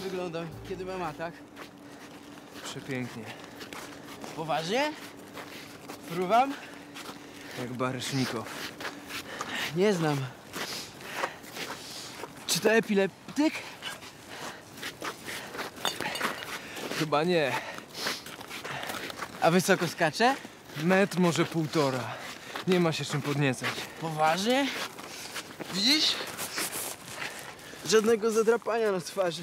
wyglądam, kiedy mam atak. Przepięknie. Poważnie? Fruwam? Jak Baryšnikow. Nie znam. Czy to epileptyk? Chyba nie. A wysoko skacze? Metr może półtora. Nie ma się czym podniecać. Poważnie? Widzisz? Żadnego zadrapania na twarzy.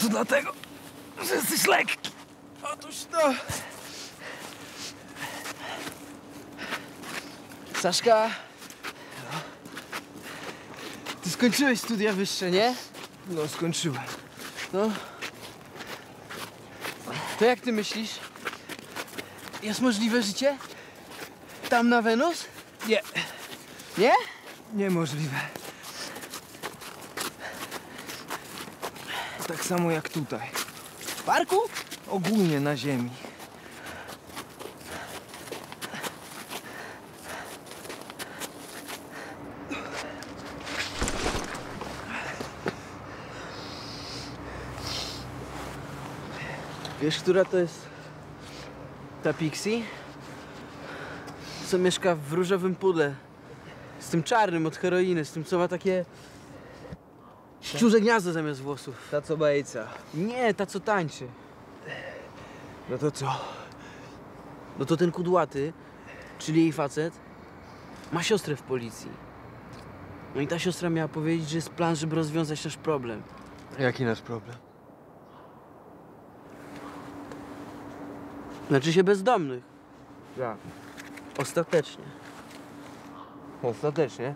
To dlatego, że jesteś lekki. Otóż to. Saszka. Ty skończyłeś studia wyższe, nie? No, skończyłem. No. To jak ty myślisz? Jest możliwe życie? Tam na Wenus? Nie. Nie? Niemożliwe. Tak samo jak tutaj. W parku? Ogólnie na Ziemi. Wiesz, która to jest ta Pixie? Co mieszka w różowym pudle. Z tym czarnym od heroiny, z tym co ma takie... Szczurze gniazdo zamiast włosów. Ta co bajca. Nie, ta co tańczy. No to co? No to ten kudłaty, czyli jej facet, ma siostrę w policji. No i ta siostra miała powiedzieć, że jest plan, żeby rozwiązać nasz problem. Jaki nasz problem? Znaczy się bezdomnych. Jak? Ostatecznie. Ostatecznie?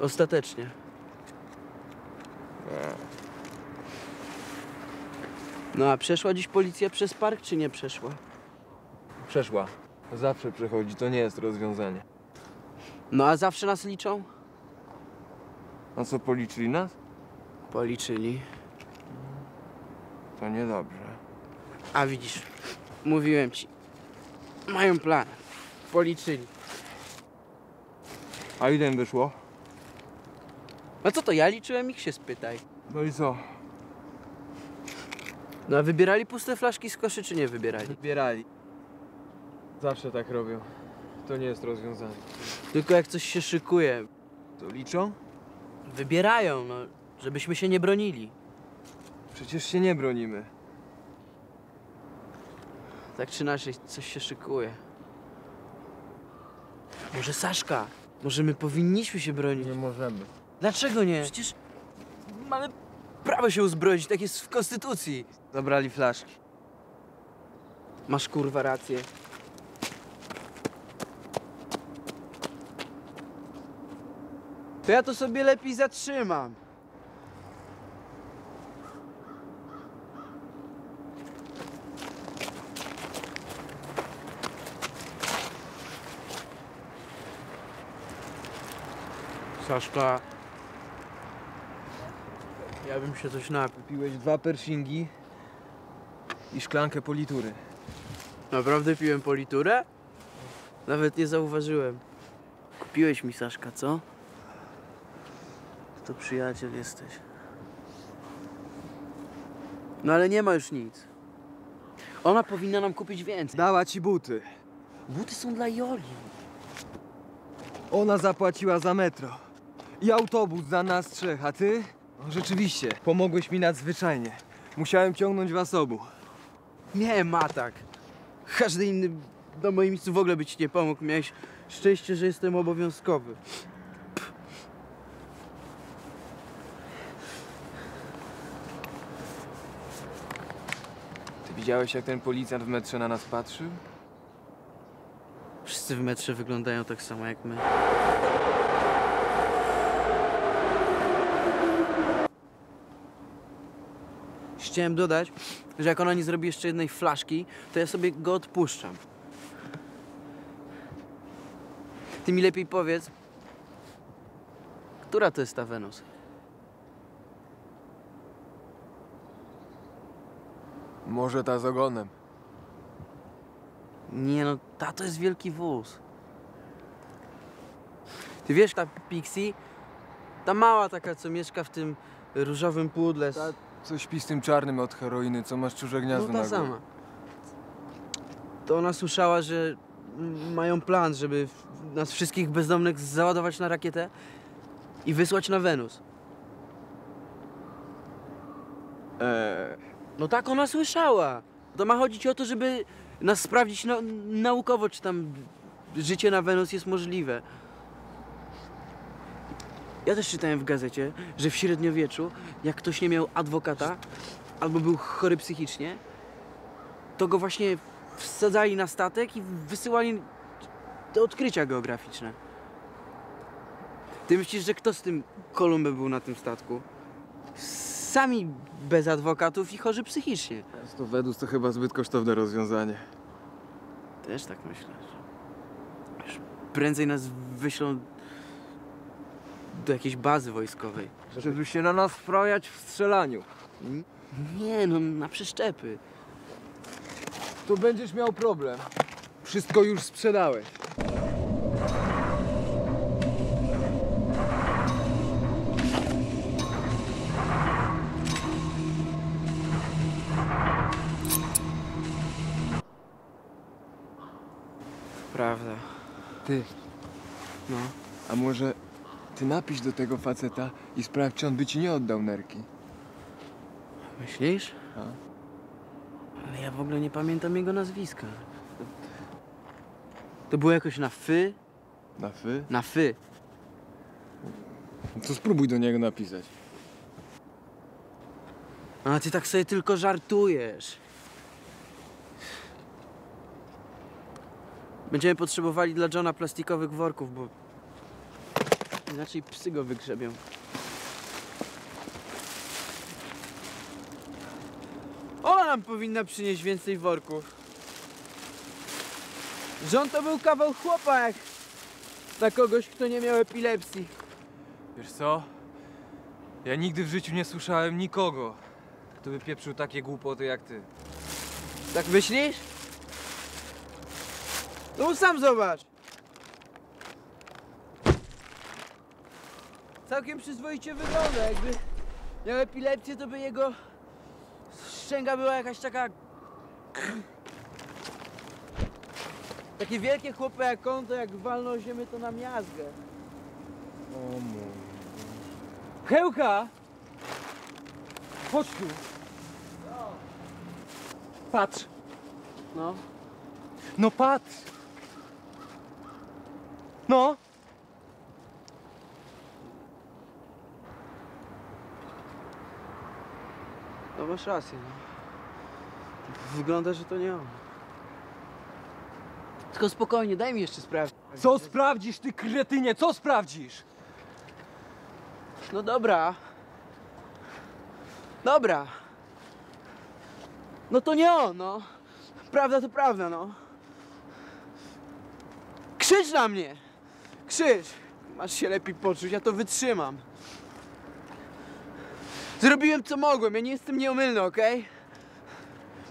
Ostatecznie. No a przeszła dziś policja przez park, czy nie przeszła? Przeszła. Zawsze przechodzi, to nie jest rozwiązanie. No a zawsze nas liczą? A co, policzyli nas? Policzyli. To niedobrze. A widzisz, mówiłem ci. Mają plan. Policzyli. A ile im wyszło? No co to, ja liczyłem ich się spytaj. No i co? No a wybierali puste flaszki z koszy, czy nie wybierali? Zbierali. Zawsze tak robią. To nie jest rozwiązanie. Tylko jak coś się szykuje, To liczą? wybierają, no, żebyśmy się nie bronili. Przecież się nie bronimy. Tak czy inaczej, coś się szykuje. Może Saszka? Może my powinniśmy się bronić? Nie możemy. Dlaczego nie? Przecież mamy prawo się uzbroić, tak jest w konstytucji. Zabrali flaszki. Masz kurwa rację. To ja to sobie lepiej zatrzymam. Saszka, ja bym się coś napił. Piłeś dwa pershingi i szklankę politury. Naprawdę piłem politurę? Nawet nie zauważyłem. Kupiłeś mi Saszka, co? To przyjaciel jesteś. No ale nie ma już nic. Ona powinna nam kupić więcej. Dała ci buty. Buty są dla Joli. Ona zapłaciła za metro. I autobus za nas trzech, a ty? No, rzeczywiście, pomogłeś mi nadzwyczajnie. Musiałem ciągnąć was obu. Nie, Matak. Każdy inny do moim miejscu w ogóle by ci nie pomógł. Miałeś szczęście, że jestem obowiązkowy. Ty widziałeś, jak ten policjant w metrze na nas patrzył? Wszyscy w metrze wyglądają tak samo jak my. Chciałem dodać, że jak ona nie zrobi jeszcze jednej flaszki, to ja sobie go odpuszczam. Ty mi lepiej powiedz, która to jest ta Wenus? Może ta z ogonem. Nie no, ta to jest wielki wóz. Ty wiesz, ta Pixie Ta mała taka, co mieszka w tym różowym pudle. Ta, co śpi z tym czarnym od heroiny, co ma szczurze No gniazdo ta na głowie. sama. To ona słyszała, że mają plan, żeby nas wszystkich bezdomnych załadować na rakietę i wysłać na Wenus. Eee, No tak ona słyszała. To ma chodzić o to, żeby nas sprawdzić na, naukowo, czy tam życie na Wenus jest możliwe. Ja też czytałem w gazecie, że w średniowieczu, jak ktoś nie miał adwokata albo był chory psychicznie, to go właśnie wsadzali na statek i wysyłali te odkrycia geograficzne. Ty myślisz, że kto z tym Kolumbem był na tym statku? Sami bez adwokatów i chorzy psychicznie. to według to chyba zbyt kosztowne rozwiązanie. Też tak myślę. Już prędzej nas wyślą do jakiejś bazy wojskowej. Żeby się na nas wprawiać w strzelaniu. Nie, no na przeszczepy. To będziesz miał problem. Wszystko już sprzedałeś. Prawda. Ty, No. a może ty napisz do tego faceta i sprawdź, czy on by ci nie oddał nerki. Myślisz? A? Ale ja w ogóle nie pamiętam jego nazwiska. To było jakoś na fy? Na fy? Na fy. To spróbuj do niego napisać. A ty tak sobie tylko żartujesz. Będziemy potrzebowali dla Johna plastikowych worków, bo inaczej psy go wygrzebią. Ona nam powinna przynieść więcej worków. John to był kawał chłopa jak na kogoś, kto nie miał epilepsji. Wiesz co? Ja nigdy w życiu nie słyszałem nikogo, kto by pieprzył takie głupoty jak ty. Tak myślisz? No sam zobacz. Całkiem przyzwoicie wygląda, jakby miał epilepsję, to by jego szczęga była jakaś taka... Takie wielkie chłopy jak on, to jak walną o ziemię, to na miazgę. O mój. Chełka! Chodź tu. Patrz. No. No patrz. No. No masz rację, no. Wygląda, że to nie on. Tylko spokojnie, daj mi jeszcze sprawdzić. Co sprawdzisz, ty kretynie? Co sprawdzisz? No dobra. Dobra. No to nie on, no. Prawda to prawda, no. Krzycz na mnie! Krzycz! Masz się lepiej poczuć, ja to wytrzymam. Zrobiłem co mogłem, ja nie jestem nieomylny, okej?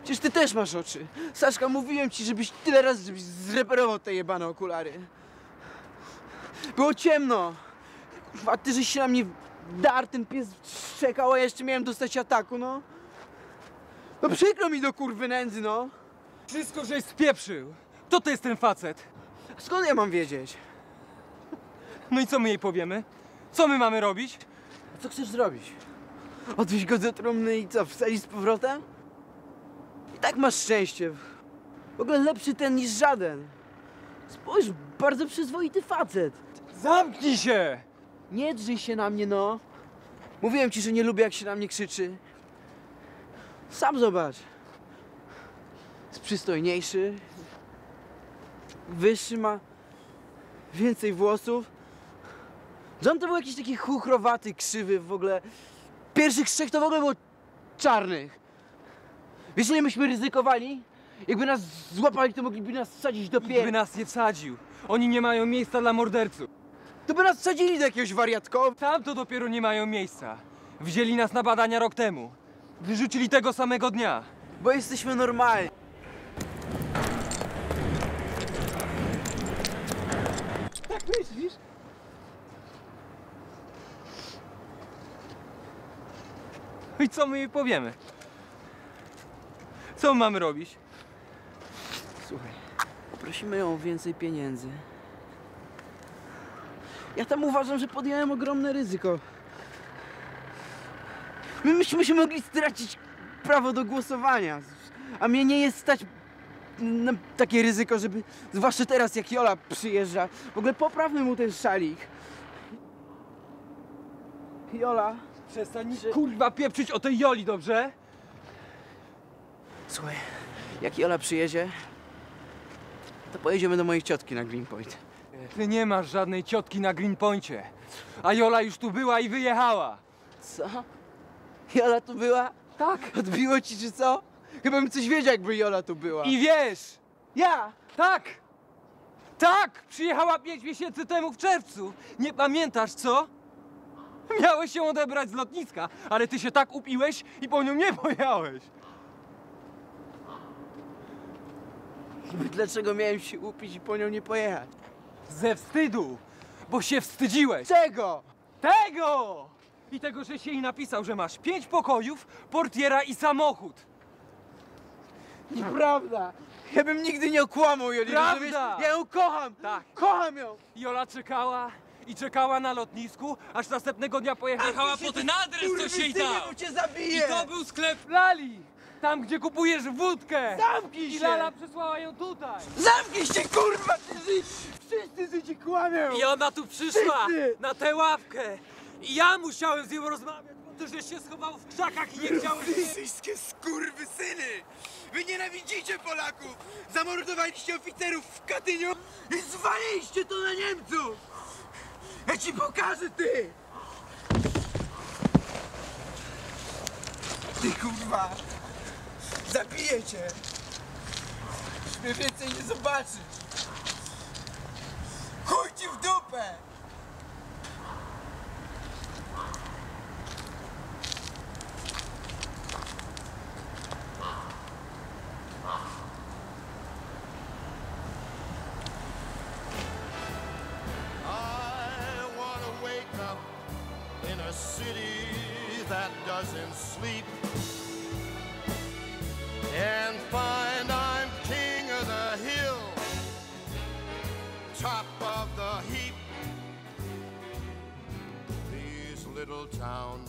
Przecież ty też masz oczy. Saszka, mówiłem ci, żebyś tyle razy żebyś zreperował te jebane okulary. Było ciemno. A ty żeś się na mnie dar, ten pies czekał, a ja jeszcze miałem dostać ataku, no. No przykro mi do kurwy nędzy, no. Wszystko, żeś spieprzył. To to jest ten facet. Skąd ja mam wiedzieć? No i co my jej powiemy? Co my mamy robić? A co chcesz zrobić? Odwieźć go do trumny i co, wsadzić z powrotem? I tak masz szczęście. W ogóle lepszy ten niż żaden. Spójrz, bardzo przyzwoity facet. Zamknij się! Nie drzyj się na mnie, no. Mówiłem ci, że nie lubię, jak się na mnie krzyczy. Sam zobacz. Jest przystojniejszy. Wyższy ma więcej włosów. John to był jakiś taki chuchrowaty, krzywy w ogóle. Pierwszych trzech to w ogóle było czarnych. Wiesz, ile myśmy ryzykowali? Jakby nas złapali, to mogliby nas wsadzić do Nikt by nas nie wsadził. Oni nie mają miejsca dla morderców. To by nas wsadzili do jakiegoś wariatkowa. Tam to dopiero nie mają miejsca. Wzięli nas na badania rok temu. Wyrzucili tego samego dnia. Bo jesteśmy normalni. Tak myślisz? I co my jej powiemy? Co mamy robić? Słuchaj, prosimy ją o więcej pieniędzy. Ja tam uważam, że podjąłem ogromne ryzyko. My myśmy się mogli stracić prawo do głosowania. A mnie nie jest stać na takie ryzyko, żeby. Zwłaszcza teraz, jak Jola przyjeżdża. W ogóle poprawmy mu ten szalik. Jola. Przestań Czy- kurwa pieprzyć o tej Joli, dobrze? Słuchaj, jak Jola przyjedzie, to pojedziemy do mojej ciotki na Greenpoint. Ty nie masz żadnej ciotki na Greenpoincie. A Jola już tu była i wyjechała. Co? Jola tu była? Tak. Odbiło ci czy co? Chyba bym coś wiedział, jakby Jola tu była. I wiesz, ja! tak! Tak! Przyjechała pięć miesięcy temu w czerwcu. Nie pamiętasz, co? Miałeś ją odebrać z lotniska, ale ty się tak upiłeś i po nią nie pojechałeś. Dlaczego miałem się upić i po nią nie pojechać? Ze wstydu, bo się wstydziłeś. Czego? Tego! I tego, że się jej napisał, że masz pięć pokojów, portiera i samochód. Nieprawda! Ja bym nigdy nie okłamał Joli, Prawda! rozumiesz? Ja ją kocham! Tak. Kocham ją! Jola czekała i czekała na lotnisku, aż następnego dnia pojechała po ten adres, co się cię I zabiję! to był sklep Lali! Tam, gdzie kupujesz wódkę! Zamknij I się! Lala przysłała ją tutaj! Zamknij się, kurwa! Ty ży... Wszyscy życie kłamią! I ona tu przyszła Wszyscy! na tę ławkę! I ja musiałem z nią rozmawiać, bo ty żeś się schował w krzakach i nie chciałeś... Rosyjskie skurwysyny! Wy nienawidzicie Polaków! Zamordowaliście oficerów w Katyniu i zwaliliście to na Niemców! Ja ci pokażę, ty! Ty kurwa! Zabiję cię! Mnie więcej nie zobaczysz! Chuj ci w dupę! A city that doesn't sleep and find I'm king of the hill, top of the heap. These little town blues